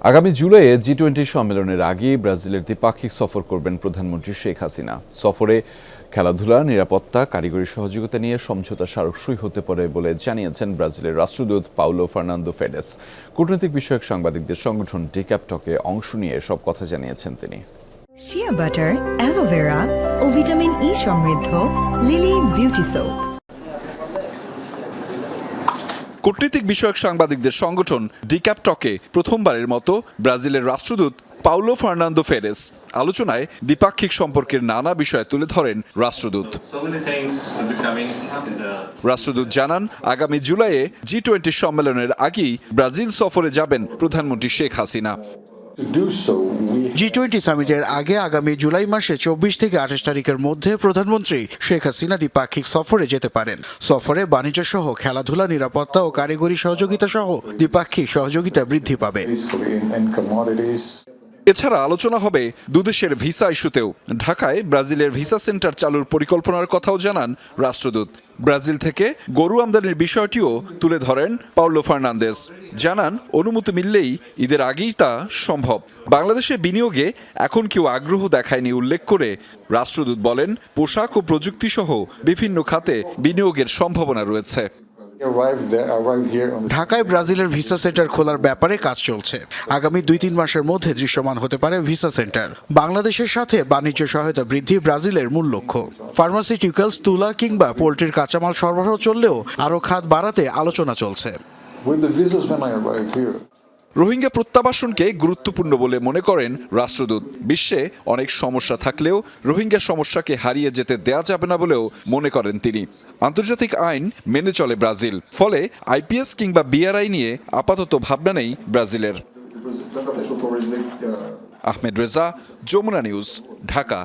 আগামী জুলাইয়ে জি টোয়েন্টি সম্মেলনের আগে ব্রাজিলের দ্বিপাক্ষিক সফর করবেন প্রধানমন্ত্রী শেখ হাসিনা। সফরে খেলাধুলা, নিরাপত্তা, কারিগরি সহযোগিতা নিয়ে সমঝোতা স্মারকসই হতে পারে বলে জানিয়েছেন ব্রাজিলের রাষ্ট্রদূত পাউলো ফার্নান্দো ফেডেস। কূটনৈতিক বিষয়ক সাংবাদিকদের সংগঠন ডিক্যাপটকে অংশ নিয়ে সব কথা জানিয়েছেন তিনি। শিয়া বাটার অ্যালোভেরা ও ভিটামিন ই সমৃদ্ধ লিলি বিউটি সোপ কূটনীতিক বিষয়ক সাংবাদিকদের সংগঠন ডিক্যাপটকে প্রথমবারের মতো ব্রাজিলের রাষ্ট্রদূত পাউলো ফার্নান্দো ফেরেস আলোচনায় দ্বিপাক্ষিক সম্পর্কের নানা বিষয় তুলে ধরেন রাষ্ট্রদূত। রাষ্ট্রদূত জানান আগামী জুলাইয়ে জি টোয়েন্টি সম্মেলনের আগেই ব্রাজিল সফরে যাবেন প্রধানমন্ত্রী শেখ হাসিনা। জি টোয়েন্টি সামিটের আগে আগামী জুলাই মাসে চব্বিশ থেকে আঠাশ তারিখের মধ্যে প্রধানমন্ত্রী শেখ হাসিনা দ্বিপাক্ষিক সফরে যেতে পারেন। সফরে বাণিজ্য সহ খেলাধুলা নিরাপত্তা ও কারিগরি সহযোগিতা সহ দ্বিপাক্ষিক সহযোগিতা বৃদ্ধি পাবে। এছাড়া আলোচনা হবে দুদেশের ভিসা ইস্যুতেও। ঢাকায় ব্রাজিলের ভিসা সেন্টার চালুর পরিকল্পনার কথাও জানান রাষ্ট্রদূত। ব্রাজিল থেকে গরু আমদানির বিষয়টিও তুলে ধরেন পাউলো ফার্নান্দেস। জানান, অনুমতি মিললেই ঈদের আগেই তা সম্ভব। বাংলাদেশে বিনিয়োগে এখন কেউ আগ্রহ দেখায়নি উল্লেখ করে রাষ্ট্রদূত বলেন, পোশাক ও প্রযুক্তি সহ বিভিন্ন খাতে বিনিয়োগের সম্ভাবনা রয়েছে। ঢাকায় ব্রাজিলের ভিসা সেন্টার খোলার ব্যাপারে কাজ চলছে। আগামী দুই তিন মাসের মধ্যে দৃশ্যমান হতে পারে ভিসা সেন্টার বাংলাদেশের সাথে বাণিজ্য সহায়তা বৃদ্ধি ব্রাজিলের মূল লক্ষ্য। ফার্মাসিউটিক্যালস তুলা কিংবা পোল্ট্রির কাঁচামাল সরবরাহ চললেও আরও খাত বাড়াতে আলোচনা চলছে। রোহিঙ্গা প্রত্যাবাসনকে গুরুত্বপূর্ণ বলে মনে করেন রাষ্ট্রদূত। বিশ্বে অনেক সমস্যা থাকলেও রোহিঙ্গা সমস্যাকে হারিয়ে যেতে দেয়া যাবে না বলেও মনে করেন তিনি। আন্তর্জাতিক আইন মেনে চলে ব্রাজিল, ফলে আইপিএস কিংবা বিআরআই নিয়ে আপাতত ভাবনা নেই ব্রাজিলের। আহমেদ রেজা, যমুনা নিউজ, ঢাকা।